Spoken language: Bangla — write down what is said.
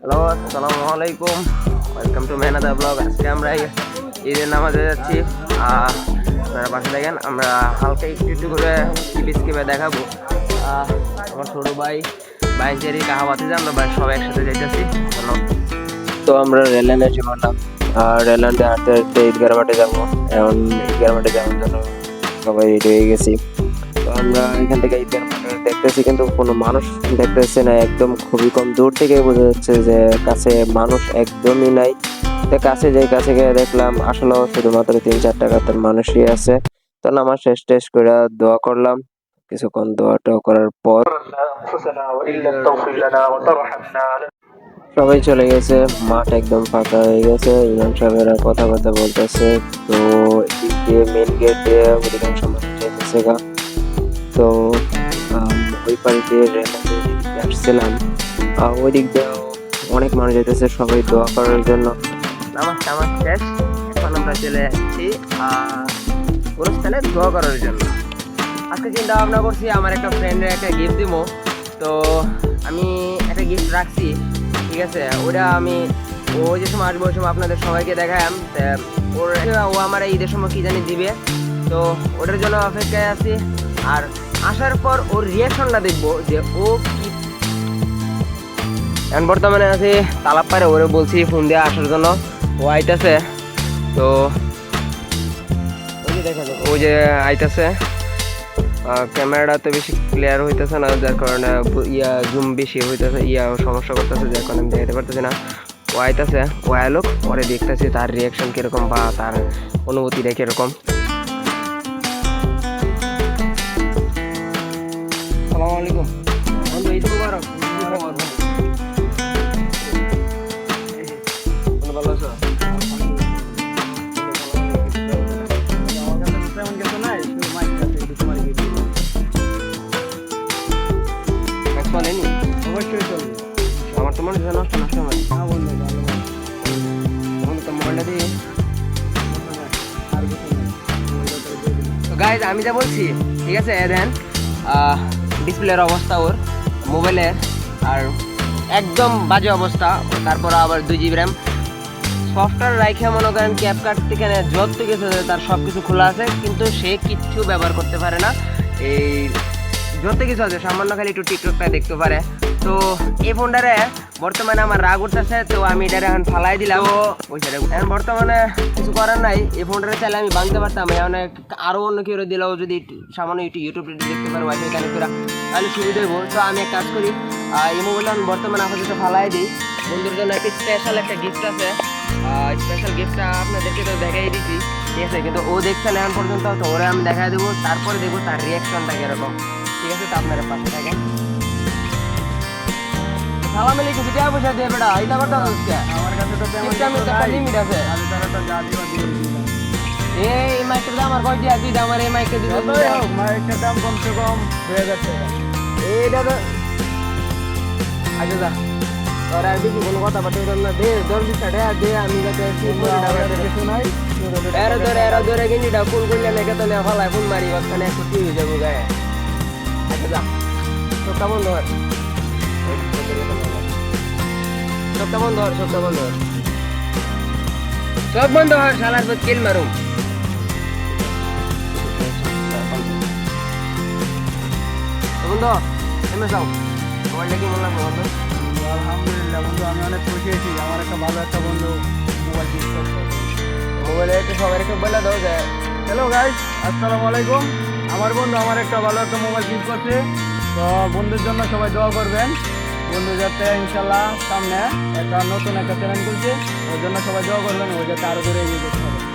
হ্যালো আসসালামু আলাইকুম ওয়েলকাম টু মেহনাদা ব্লগ আজকে আমরা ঈদের নামাজে যাচ্ছি। আপনারা পাশে দেখেন, আমরা হালকা একটু একটু করে স্কিপ স্কিপে দেখাবো। আমার ছোটো ভাই বাইঞ্চেরি কাহাবাতে যান আমরা সবাই একসাথে যাইতেছি। তো আমরা রেল লাইনে মারলাম আর রেল হাঁটতে হাঁটতে ঈদগার মাঠে যাব। এখন ঈদগার মাঠে যাওয়ার জন্য সবাই রেডি হয়ে গেছি। আমরা এখান থেকে এই দেখতেছি, কিন্তু কোনো মানুষ দেখতেছি না। একদম খুবই কম দূর থেকে বোঝা যাচ্ছে যে কাছে মানুষ একদমই নাই। তো কাছে যে কাছে গিয়ে দেখলাম আসলে শুধুমাত্র তিন চারটা কাতার মানুষই আছে। তো আমার শেষ টেস্ট করে দোয়া করলাম। কিছুক্ষণ দোয়া টোয়া করার পর সবাই চলে গেছে। মাঠ একদম ফাঁকা হয়ে গেছে। ইমাম সাহেবেরা কথাবার্তা বলতেছে। তো মেন গেট দিয়ে অধিকাংশ মানুষ যেতেছে গা। তো ওই দিয়ে আসছিলাম। ওই দিক দিয়েও অনেক মানুষ যেতেছে সবাই দোয়া করার জন্য। নামাজ টামাজ শেষ, এখন আমরা চলে যাচ্ছি অনুষ্ঠানে দোয়া করার জন্য। আজকে চিন্তা ভাবনা করছি, আমার একটা ফ্রেন্ডের একটা গিফট দিব। তো, আমি একটা গিফট রাখছি, ঠিক আছে? ওটা আমি, ও যে সময় আসব, ওই সময় আপনাদের সবাইকে দেখালাম ওর, ও আমার ঈদের সময় কি জানি দিবে। তো, ওটার জন্য অপেক্ষায় আছি। আর আসার পর ওর রিয়াকশনটা দেখব যে ও কি এখন বর্তমানে আছে তালাপ পারে ওরে বলছি ফোন দিয়ে আসার জন্য। ও আইতাছে। তো ও যে আইতাছে। ক্যামেরাটা তো বেশি ক্লিয়ার হইতেছে না, যার কারণে ইয়া জুম বেশি হইতেছে, ইয়া সমস্যা করতেছে, যার কারণে আমি দেখাতে পারতেছি না। ও আইতাছে, ও আইলো, পরে দেখতেছি তার রিয়াকশন কীরকম বা তার অনুভূতিটা কীরকম। আমার তো গাইজ আমি যা বলছি, ঠিক আছে দেন ডিসপ্লের অবস্থা ওর মোবাইলের আর একদম বাজে অবস্থা, তারপর আবার দুই জিবি র্যাম সফটওয়্যার রাইখে মনে করেন ক্যাপকাট থেকে যত কিছু তার সব কিছু খোলা আছে কিন্তু সে কিচ্ছু ব্যবহার করতে পারে না। এই যত কিছু আছে সামান্য খালি একটু টিকটকটা দেখতে পারে। তো এই ফোনটারে বর্তমানে আমার রাগ উঠতেছে তো আমি এটারে এখন ফালাই দিলাম। ওই এখন বর্তমানে কিছু করার নাই। এই ফোনটারে চাইলে আমি ভাঙতে পারতাম। এখন আরও অন্য কেউ দিলেও যদি সামান্য একটু ইউটিউব দেখতে পারো ওয়াইফাই কানেক্ট করা তাহলে সুবিধা হইব। তো আমি এক কাজ করি এই মোবাইলটা আমি বর্তমানে আপাতত ফালাই দিই। বন্ধুর জন্য একটা স্পেশাল একটা গিফট আছে। স্পেশাল গিফটটা আপনাদেরকে তো দেখাই দিচ্ছি ঠিক আছে কিন্তু ও দেখছে না এখন পর্যন্ত তো ওরা আমি দেখাই দেবো তারপরে দেখব তার রিয়াকশনটা কীরকম। ঠিক আছে তো আপনারা পাশে থাকেন। সালাম আলাইকুম কিটা পয়সা দিয়ে বেটা এটা হচ্ছে আমার কাছে তো তেমন নাই। আছে। আমি তারা তো যা দিবা দিয়ে দিলাম। এই মাইকের দাম আর কয় দিয়া তুই আমার এই মাইকে দিবি যতই হোক, মাইকের দাম কমসে কম দুই হাজার টাকা। এইটা তো আচ্ছা যা। আর বেশি কোনো কথা বার্তা করলাম না দে দশ বিশ দে আমি যাতে আমার কাছে নাই, এরা ধরে এরা ধরে গেঞ্জিটা ফুল করলে নাকি তো ফলাই ফুল কি হয়ে যাব গায়ে? আচ্ছা বন্ধ হয় চোখটা বন্ধ হয় চোখটা বন্ধ হয় চোখ বন্ধ হয় শালার পর কিল মারুম। বন্ধু এমএস যাও মোবাইলটা কি মনে লাগবে বন্ধু? আলহামদুলিল্লাহ বন্ধু আমি অনেক খুশি হয়েছি। আমার একটা ভালো একটা বন্ধু মোবাইল মোবাইলে একটু সবার একটু বলে দাও যে। হ্যালো গাইস আসসালামু আলাইকুম। আমার বন্ধু আমার একটা ভালো একটা মোবাইল ইউজ করছে। তো বন্ধুর জন্য সবাই দোয়া করবেন। বন্ধু যাতে ইনশাল্লাহ সামনে একটা নতুন একটা চ্যানেল খুলছে ওর জন্য সবাই দোয়া করবেন ও যাতে আরও দূরে এগিয়ে যেতে পারে।